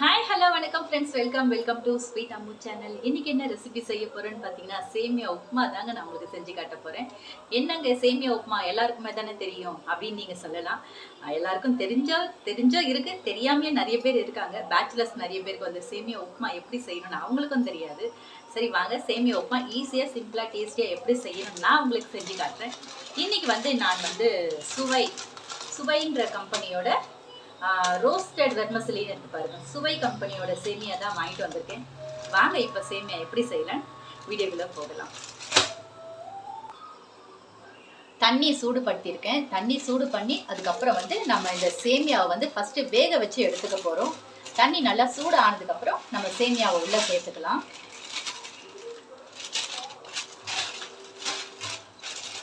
Hi hello வணக்கம் friends welcome welcome to sweet Ammu channel இன்னைக்கு என்ன ரெசிபி செய்ய போகிறேன்னு பார்த்தீங்கன்னா சேமியா உப்புமா தாங்க நான் உங்களுக்கு செஞ்சு காட்ட போகிறேன் என்னங்க சேமியா உப்புமா? எல்லாருக்குமே தானே தெரியும் அப்படின்னு நீங்கள் சொல்லலாம். எல்லாருக்கும் தெரிஞ்சோ தெரிஞ்சோ இருக்கு. தெரியாமையே நிறைய பேர் இருக்காங்க. பேச்சுலர்ஸ் நிறைய பேருக்கு வந்து சேமியா உப்புமா எப்படி செய்யணும்னு அவங்களுக்கும் தெரியாது. சரி வாங்க. சேமியா உப்புமா ஈஸியாக சிம்பிளாக டேஸ்டியாக எப்படி செய்யணும் நான் உங்களுக்கு செஞ்சு காட்டுறேன். இன்னைக்கு வந்து நான் வந்து சுவை சுவைன்ற கம்பெனியோட ரோஸ்டட் வெர்மசிலின்னு இருக்கு பாருங்க. சுவை கம்பெனியோட சேமியா தான் வாங்கிட்டு வந்திருக்கேன். வாங்க இப்போ சேமியா எப்படி செய்யலாம் வீடியோக்குள்ள போகலாம். தண்ணி சூடு படுத்தியிருக்கேன் தண்ணி சூடு பண்ணி அதுக்கப்புறம் வந்து நம்ம இந்த சேமியாவை வந்து ஃபஸ்ட்டு வேக வச்சு எடுத்துக்க போகிறோம் தண்ணி நல்லா சூடு ஆனதுக்கப்புறம் நம்ம சேமியாவை உள்ளே சேர்த்துக்கலாம்.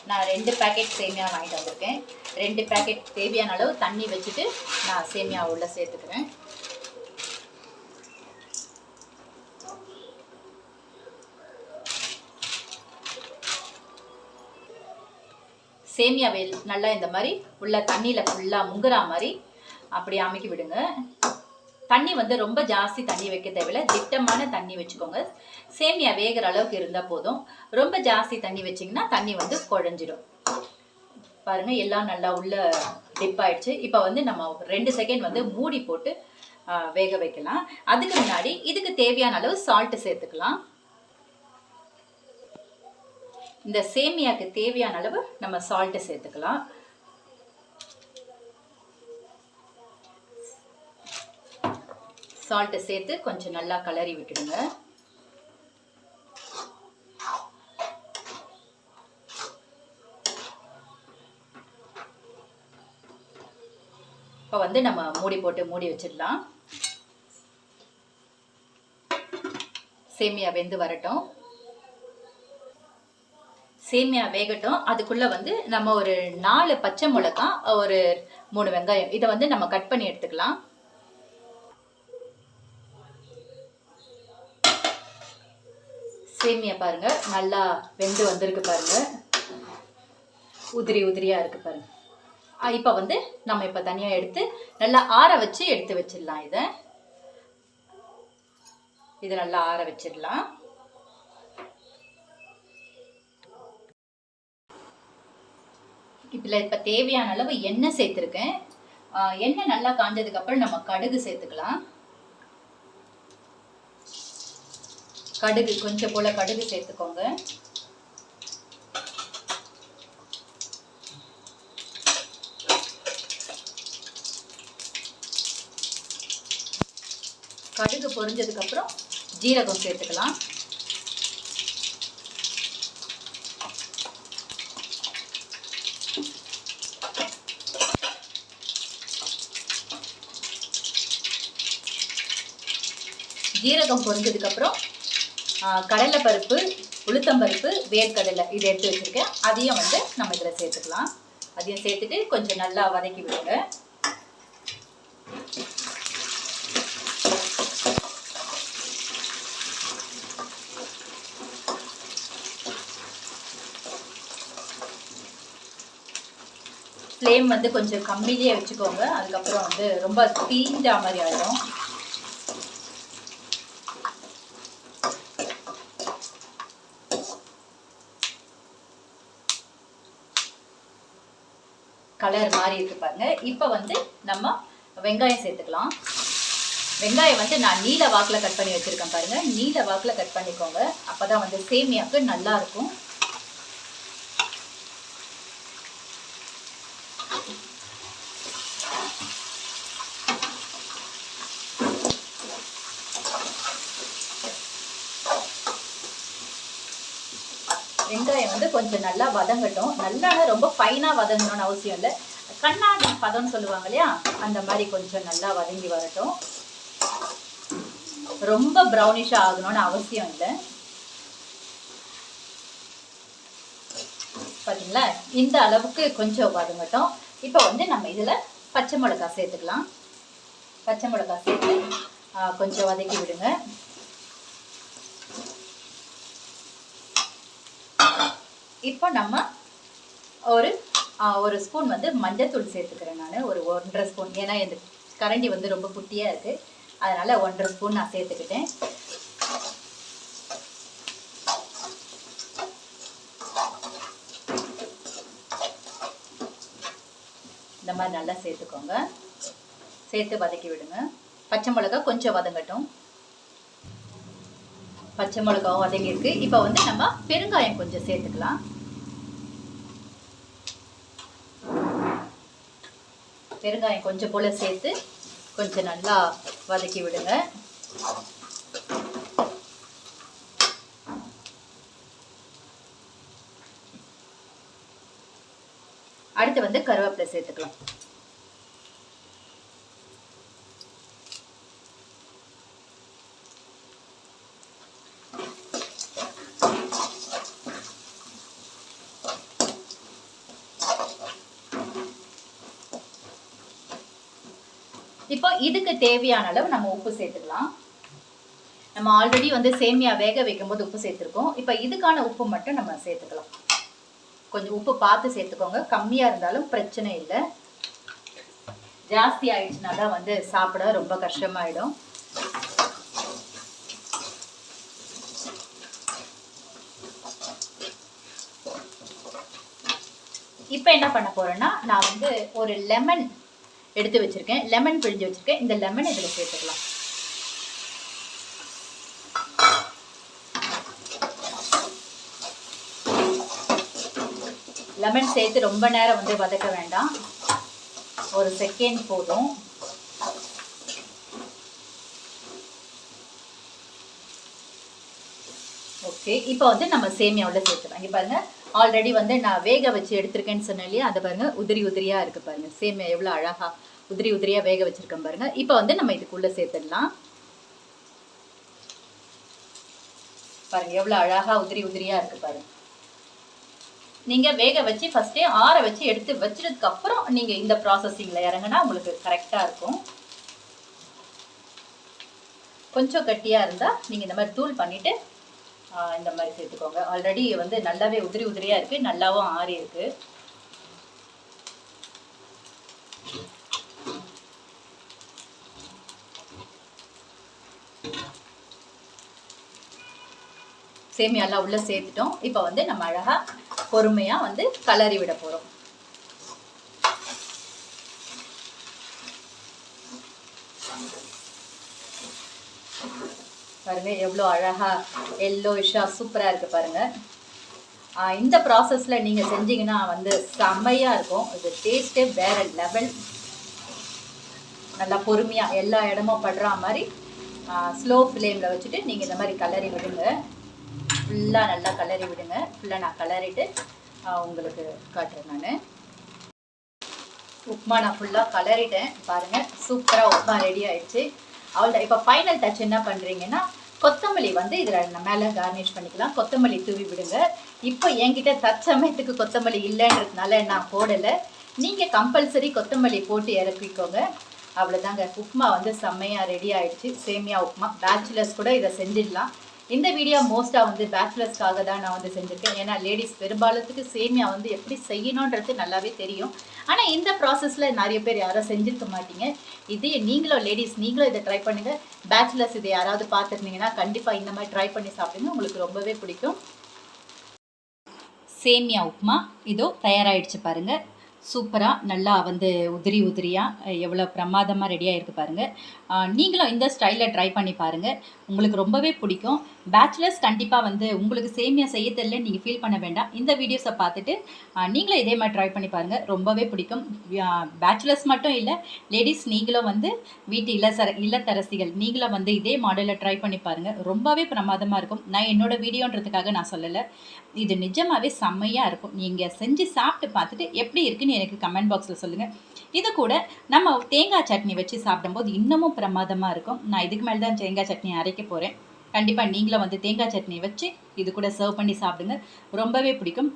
நான் ரெண்டு பேக்கெட் சேமியா வாங்கிட்டு வந்திருக்கேன். ரெண்டு பேக்கெட் தேவையான அளவு தண்ணி வச்சுட்டு நான் சேமியா உள்ள சேர்த்துக்கிறேன். சேமியாவை நல்லா இந்த மாதிரி உள்ள தண்ணியில் ஃபுல்லாக முங்குற மாதிரி அப்படி அமைக்கி விடுங்க. தண்ணி வந்து ரொம்ப ஜாஸ்தி தண்ணி வைக்க தேவையில்ல. திட்டமான தண்ணி வச்சுக்கோங்க. சேமியா வேகிற அளவுக்கு இருந்தால் போதும். ரொம்ப ஜாஸ்தி தண்ணி வச்சிங்கன்னா தண்ணி வந்து குழஞ்சிடும் பாருங்க எல்லாம் நல்லா உள்ள டிப் ஆயிடுச்சு. இப்போ வந்து நம்ம ரெண்டு செகண்ட் வந்து மூடி போட்டு வேக வைக்கலாம். அதுக்கு முன்னாடி இதுக்கு தேவையான அளவு சால்ட்டு சேர்த்துக்கலாம். இந்த சேமியாக்கு தேவையான அளவு நம்ம சால்ட்டு சேர்த்துக்கலாம். சால்ட்டை சேர்த்து கொஞ்சம் நல்லா கலரி விட்டுடுங்க. இப்போ வந்து நம்ம மூடி போட்டு மூடி வச்சிடலாம். சேமியா வெந்து வரட்டும். சேமியா வேகட்டும். அதுக்குள்ளே வந்து நம்ம ஒரு நாலு பச்சை மிளகாய் ஒரு மூணு வெங்காயம். இதை வந்து நம்ம கட் பண்ணி எடுத்துக்கலாம். சேமியா பாருங்க. நல்லா வெந்து வந்திருக்கு பாருங்க. உதிரி உதிரியா இருக்கு பாருங்க. இப்போ வந்து நம்ம இப்போ தனியாக எடுத்து நல்லா ஆற வச்சு எடுத்து வச்சிடலாம் இதை. இதை நல்லா ஆற வச்சிடலாம். இதில் இப்போ தேவையான அளவு எண்ணெய் சேர்த்துருக்கேன். எண்ணெய் நல்லா காஞ்சதுக்கு அப்புறம் நம்ம கடுகு சேர்த்துக்கலாம். கடுகு கொஞ்சம் போல கடுகு சேர்த்துக்கோங்க. கடுகு பொரிஞ்சதுக்கு அப்புறம் ஜீரகம் சேர்த்துக்கலாம். ஜீரகம் பொரிஞ்சதுக்கு கடலை பருப்பு உளுத்தம்பருப்பு வேர்க்கடலை இதை எடுத்து வச்சிருக்கேன். அதையும் வந்து நம்ம இதில் சேர்த்துக்கலாம். அதையும் சேர்த்துட்டு கொஞ்சம் நல்லா வதக்கி விடுங்க. ஃப்ளேம் வந்து கொஞ்சம் கம்மியிலே வச்சுக்கோங்க. அதுக்கப்புறம் வந்து ரொம்ப தீஞ்சா மாதிரி ஆகிடும் கலர் மாறி இருக்கு பாருங்க. இப்போ வந்து நம்ம வெங்காயம் சேர்த்துக்கலாம். வெங்காயம் வந்து நான் நீல வாக்கில் கட் பண்ணி வச்சுருக்கேன் பாருங்கள் நீல வாக்கில் கட் பண்ணிக்கோங்க. அப்போ தான் வந்து சேமியாக்கு நல்லாயிருக்கும் வெங்காயம் வந்து கொஞ்சம் நல்லா வதங்கட்டும். நல்லா ரொம்ப ஃபைனாக வதங்கணும்னு அவசியம் இல்லை. கண்ணாடி பதம்னு சொல்லுவாங்க இல்லையா? அந்த மாதிரி கொஞ்சம் நல்லா வதங்கி வரட்டும். ரொம்ப ப்ரௌனிஷாக ஆகணும்னு அவசியம் இல்லை. பார்த்தீங்களா இந்த அளவுக்கு கொஞ்சம் வதங்கட்டும். இப்போ வந்து நம்ம இதில் பச்சை மிளகாய் சேர்த்துக்கலாம். பச்சை மிளகாய் சேர்த்து கொஞ்சம் வதக்கி விடுங்க. இப்போ நம்ம ஒரு ஒரு ஸ்பூன் வந்து மஞ்சத்தூள் சேர்த்துக்கிறேன் நான். ஒரு ஒன்றரை ஸ்பூன் ஏன்னா இந்த கரண்டி வந்து ரொம்ப குட்டியாக இருக்குது அதனால் ஒன்றரை ஸ்பூன் நான் சேர்த்துக்கிட்டேன். இந்த மாதிரி நல்லா சேர்த்துக்கோங்க. சேர்த்து வதக்கி விடுங்க. பச்சை மிளகா கொஞ்சம் வதங்கட்டும். பச்சை மிளகாவும் வதங்கியிருக்கு. இப்போ வந்து நம்ம பெருங்காயம் கொஞ்சம் சேர்த்துக்கலாம். பெருங்காயம் கொஞ்சம் போல சேர்த்து கொஞ்சம் நல்லா வதக்கி விடுங்க. அடுத்து வந்து கருவேப்பிலை சேர்த்துக்கலாம். இப்போ இதுக்கு தேவையான அளவு நம்ம உப்பு சேர்த்துக்கலாம். நம்ம ஆல்ரெடி வந்து சேமியா வேக வைக்கும்போது உப்பு சேர்த்துருக்கோம். இப்போ இதுக்கான உப்பு மட்டும் நம்ம சேர்த்துக்கலாம். கொஞ்சம் உப்பு பார்த்து சேர்த்துக்கோங்க. கம்மியாக இருந்தாலும் பிரச்சனை இல்லை. ஜாஸ்தி ஆயிடுச்சுனா தான் வந்து சாப்பிட ரொம்ப கஷ்டமாயிடும். இப்போ என்ன பண்ண போறேன்னா நான் வந்து ஒரு லெமன் எடுத்து வச்சிருக்கேன். லெமன் பிழிஞ்சு வச்சுருக்கேன். இந்த லெமன் இதில் சேர்த்துக்கலாம். லெமன் சேர்த்து ரொம்ப நேரம் வந்து வதக்க வேண்டாம். ஒரு செகண்ட் போதும். ஓகே இப்போ வந்து நம்ம சேமியாவில் சேர்த்துக்கலாம். இங்கே பாருங்க. ஆல்ரெடி வந்து நான் வேக வச்சு எடுத்திருக்கேன்னு சொன்னேன் இல்லையா? அதை பாருங்க உதிரி உதிரியாக இருக்கு பாருங்க. சேமியா எவ்வளோ அழகா உதிரி உதிரியாக வேக வச்சிருக்கேன் பாருங்க. இப்போ வந்து நம்ம இதுக்குள்ளே சேர்த்துடலாம். பாருங்க எவ்வளோ அழகா உதிரி உதிரியாக இருக்கு பாருங்க. நீங்கள் வேக வச்சு ஃபஸ்ட்டே ஆற வச்சு எடுத்து வச்சதுக்கப்புறம் நீங்கள் இந்த ப்ராசஸிங்கில் இறங்குனா உங்களுக்கு கரெக்டாக இருக்கும். கொஞ்சம் கட்டியாக இருந்தால் நீங்கள் இந்த மாதிரி தூள் பண்ணிவிட்டு இந்த மாதிரி சேர்த்துக்கோங்க. ஆல்ரெடி வந்து நல்லாவே உதிரி உதிரியாக இருக்குது நல்லாவும் ஆறி இருக்கு. சேமியாலாம் உள்ளே சேர்த்துட்டோம். இப்போ வந்து நம்ம அழகாக பொறுமையாக வந்து கலரி விட போகிறோம் பாருங்க எவ்வளோ அழகா எல்லோயிஷாக சூப்பராக இருக்குது பாருங்க. இந்த ப்ராசஸில் நீங்கள் செஞ்சீங்கன்னா வந்து செம்மையாக இருக்கும். இது டேஸ்ட்டே வேறு லெவல் நல்லா பொறுமையாக எல்லா இடமும் படுற மாதிரி ஸ்லோ ஃப்ளேமில் வச்சுட்டு நீங்கள் இந்த மாதிரி கலரி விடுங்க. ஃபுல்லாக நல்லா கலரி விடுங்க. ஃபுல்லாக நான் கலரிட்டு உங்களுக்கு காட்டுறேன் நான். உப்மா நான் ஃபுல்லாக கலரிட்டேன் பாருங்கள் சூப்பராக உப்மா ரெடி ஆயிடுச்சு. அவ்வளோ இப்போ ஃபைனல் டச் என்ன பண்ணுறீங்கன்னா கொத்தமல்லி வந்து இதில் மேலே கார்னிஷ் பண்ணிக்கலாம். கொத்தமல்லி தூவி விடுங்க. இப்போ என்கிட்ட தற்சமயத்துக்கு கொத்தமல்லி இல்லைன்றதுனால நான் போடலை. நீங்கள் கம்பல்சரி கொத்தமல்லி போட்டு இறக்கிக்கோங்க. அவ்வளோதாங்க உப்மா வந்து செம்மையாக ரெடி ஆகிடுச்சு சேமியா உப்மா பேச்சுலர்ஸ் கூட இதை செஞ்சிடலாம். இந்த வீடியோ மோஸ்ட்டாக வந்து பேச்சுலர்ஸ்க்காக தான் நான் வந்து செஞ்சுருக்கேன். ஏன்னா லேடிஸ் பெரும்பாலத்துக்கு சேமியா வந்து எப்படி செய்யணுன்றது நல்லாவே தெரியும். ஆனால் இந்த ப்ராசஸில் நிறைய பேர் யாரும் செஞ்சுருக்க மாட்டீங்க. இதே நீங்களும் லேடிஸ் நீங்களும் இதை ட்ரை பண்ணுங்கள் பேச்சுலர்ஸ் இதை யாராவது பார்த்துருந்தீங்கன்னா கண்டிப்பாக இந்த மாதிரி ட்ரை பண்ணி சாப்பிடுங்க. உங்களுக்கு ரொம்பவே பிடிக்கும். சேமியா உப்புமா இதோ தயாராகிடுச்சு பாருங்கள் சூப்பராக நல்லா வந்து உதிரி உதிரியாக எவ்வளோ பிரமாதமாக ரெடியாக இருக்குது பாருங்கள் நீங்களும் இந்த ஸ்டைலில் ட்ரை பண்ணி பாருங்கள் உங்களுக்கு ரொம்பவே பிடிக்கும். பேச்சுலர்ஸ் கண்டிப்பாக வந்து உங்களுக்கு சேமியா செய்ய தெரியல நீங்கள் ஃபீல் பண்ண வேண்டாம். இந்த வீடியோஸை பார்த்துட்டு நீங்களும் இதே மாதிரி ட்ரை பண்ணி பாருங்கள் ரொம்பவே பிடிக்கும். பேச்சுலர்ஸ் மட்டும் இல்லை லேடிஸ் நீங்களும் வந்து வீட்டு இளசர இல்லத்தரசிகள் நீங்களும் வந்து இதே மாடலில் ட்ரை பண்ணி பாருங்கள் ரொம்பவே பிரமாதமாக இருக்கும். நான் என்னோடய வீடியோன்றதுக்காக நான் சொல்லலை. இது நிஜமாகவே செம்மையாக இருக்கும். நீங்கள் செஞ்சு சாப்பிட்டு பார்த்துட்டு எப்படி இருக்குன்னு எனக்கு கமெண்ட் பாக்ஸில் சொல்லுங்கள் இது கூட நம்ம தேங்காய் சட்னி வச்சு சாப்பிடும்போது இன்னமும் பிரமாதமாக இருக்கும். நான் இதுக்கு மேலே தான் தேங்காய் சட்னி அரைக்க போகிறேன் கண்டிப்பாக நீங்களும் வந்து தேங்காய் சட்னி வச்சு இது கூட சர்வ் பண்ணி சாப்பிடுங்க. ரொம்பவே பிடிக்கும்.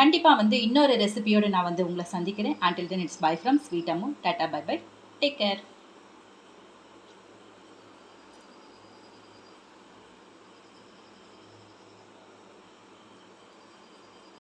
கண்டிப்பாக வந்து இன்னொரு ரெசிபியோடு நான் வந்து உங்களை சந்திக்கிறேன். ஆண்டில் then it's bye from sweet Ammu tata bye bye take care